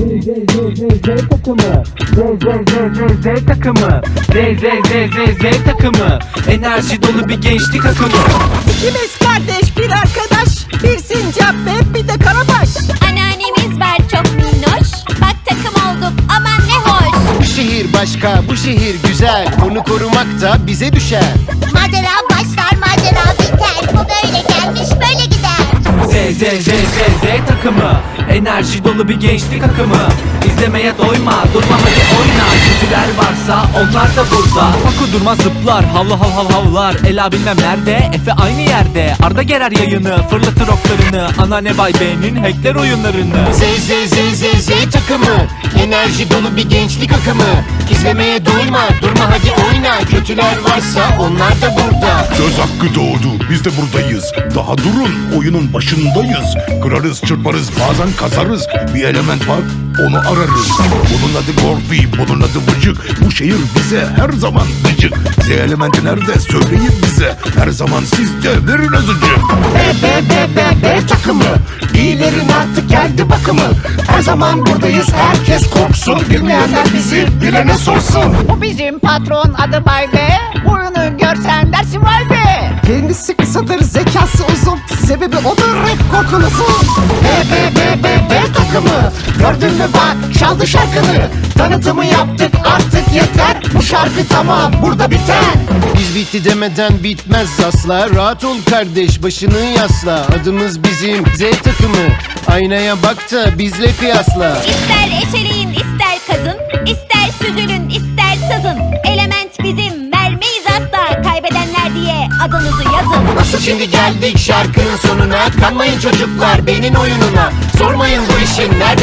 Z Z Z Z Z takımı Z Z Z Z Z takımı Z Z Z Z Z takımı Enerji dolu bir gençlik akımı İkimiz kardeş bir arkadaş Bir sincap ve bir de karabaş Anneannemiz var çok minnoş Bak takım olduk aman ne hoş Bu şehir başka, bu şehir güzel. Onu korumak da bize düşer. Macera başlar macera biter Bu böyle gelmiş böyle gider Z Z Z Z Z takımı Enerji dolu bir gençlik akımı. İzlemeye doyma durma hadi oyna. Kötüler varsa onlar da burada. Paku durmaz zıplar havlu hav hav havlar. Ela bilmem nerede Efe aynı yerde. Arda gerer yayını fırlatır oklarını. Anneanne Bay B'nin hackler oyunlarını. Z Z Z Z Z takımı. Enerji dolu bir gençlik akımı. İzlemeye doyma, durma hadi oyna. Kötüler varsa onlar da burada. Söz hakkı doğdu. Biz de buradayız. Daha durun. Oyunun başındayız. Kırarız, çırparız, bazen kazarız. Bir element var, onu ararız. Bunun adı Gorfi, bunun adı Vıcık. Bu şehir bize her zaman gıcık. Z elementi nerede? Söyleyin bize. Her zaman siz de verin azıcık. B B B B B takımı. İyilerin artık geldi bakımı. Her zaman buradayız, herkes korksun. Bilmeyenler bizi bilene sorsun. Bu bizim patron adı Bay B Boyunu görsen dersin vay be Kendisi kısadır zekası uzun Sebebi odur rap kokunuzu B B B B B takımı. Gördün mü bak, çaldı şarkını. Tanıtımı yaptık artık yeter. Şarkı tamam, burada biter. Biz bitti demeden bitmez asla. Rahat ol kardeş, başını yasla. Adımız bizim Z takımı. Aynaya bak da bizle kıyasla. İster eşeleyin ister kazın ister süzülün ister sızın Element bizim vermeyiz asla Kaybedenler diye adınızı yazın Nasıl şimdi geldik şarkının sonuna Kanmayın çocuklar benim oyununa Sormayın bu işin nerede